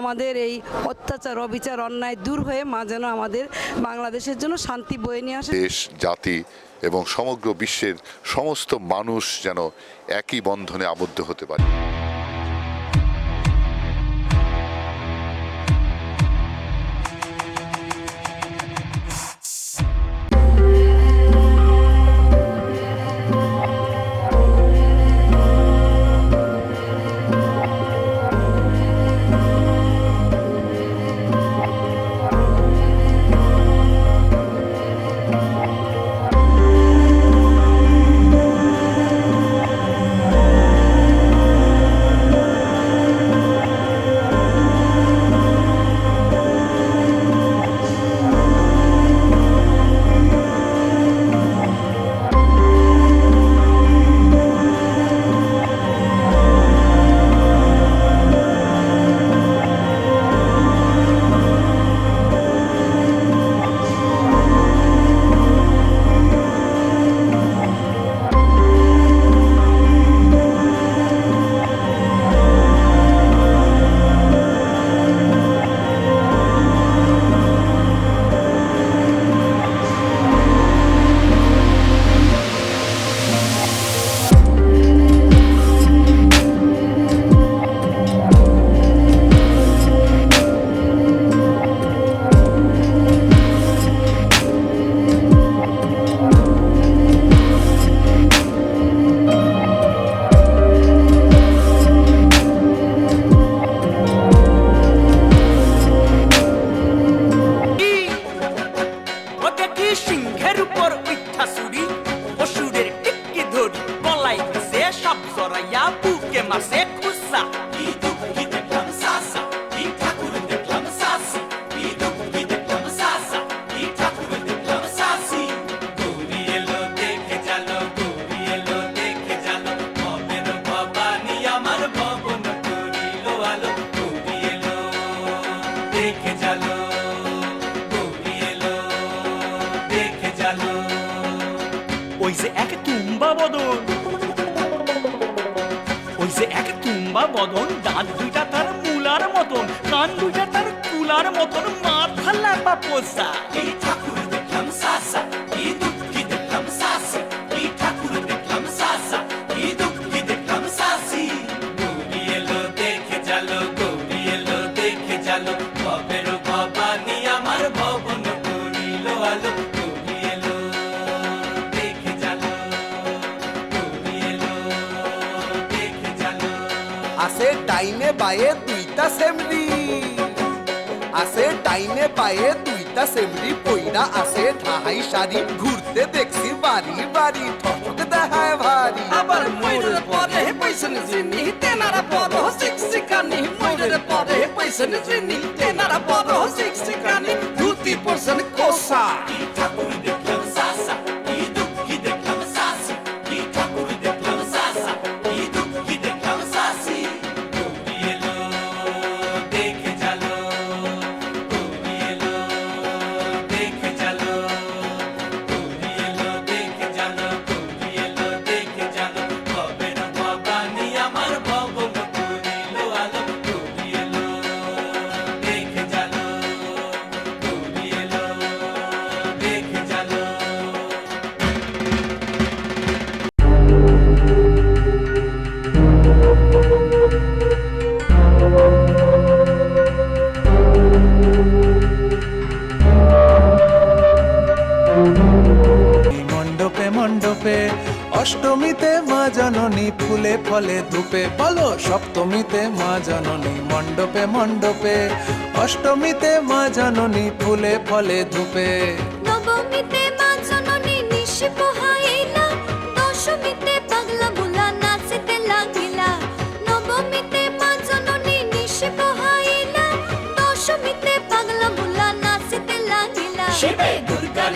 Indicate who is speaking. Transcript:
Speaker 1: আমাদের এই অত্যাচার, অবিচার, অন্যায় দূর হয়ে মা যেন আমাদের বাংলাদেশের জন্য শান্তি বয়ে নিয়ে আসে
Speaker 2: দেশ, জাতি এবং সমগ্র বিশ্বের সমস্ত মানুষ যেন একই বন্ধনে আবদ্ধ হতে পারে।
Speaker 3: ওই যে এক তুম্বা বদন ওই যে এক তুম্বা বদন দাঁত দুইটা তার মুলার মতন কান দুইটা তার কুলার মতন মাথা লাপা পোষা এই ঠাকুর দেখলাম সাসা এই এই ঠাকুর সাসা এই সাসি
Speaker 4: আছে ডাইনে বায়ে দুইটা সেমরি। আছে ডাইনে বায়ে দুইটা সেমরি পইরা আছে ঠাহাই শাড়ি। ঘুরতে দেখছি বাড়ি বাড়ি ঠক দেখায় ভারী।
Speaker 1: আবার ময়ূরের পরে পয়সন জিনি তেনারা বড় শিক্ষিকানি। ময়ূরের পরে পয়সন জিনি তেনারা বড় শিক্ষিকানি। ধুতি পরসন কোসা
Speaker 3: ঠাকুর
Speaker 5: অষ্টমীতে মা জননী ফুলে ফলে ধূপে বলো সপ্তমীতে মা জননী মণ্ডপে মণ্ডপে। অষ্টমীতে মা জননী ফুলে ফলে ধূপে।
Speaker 6: নবমীতে মা জননী নিশি পোহাইলা দশমীতে পাগলা বুলা নাচতে লাগিলা। নবমীতে মা জননী নিশি পোহাইলা দশমীতে পাগলা বুলা নাচতে লাগিলা।
Speaker 3: শিবে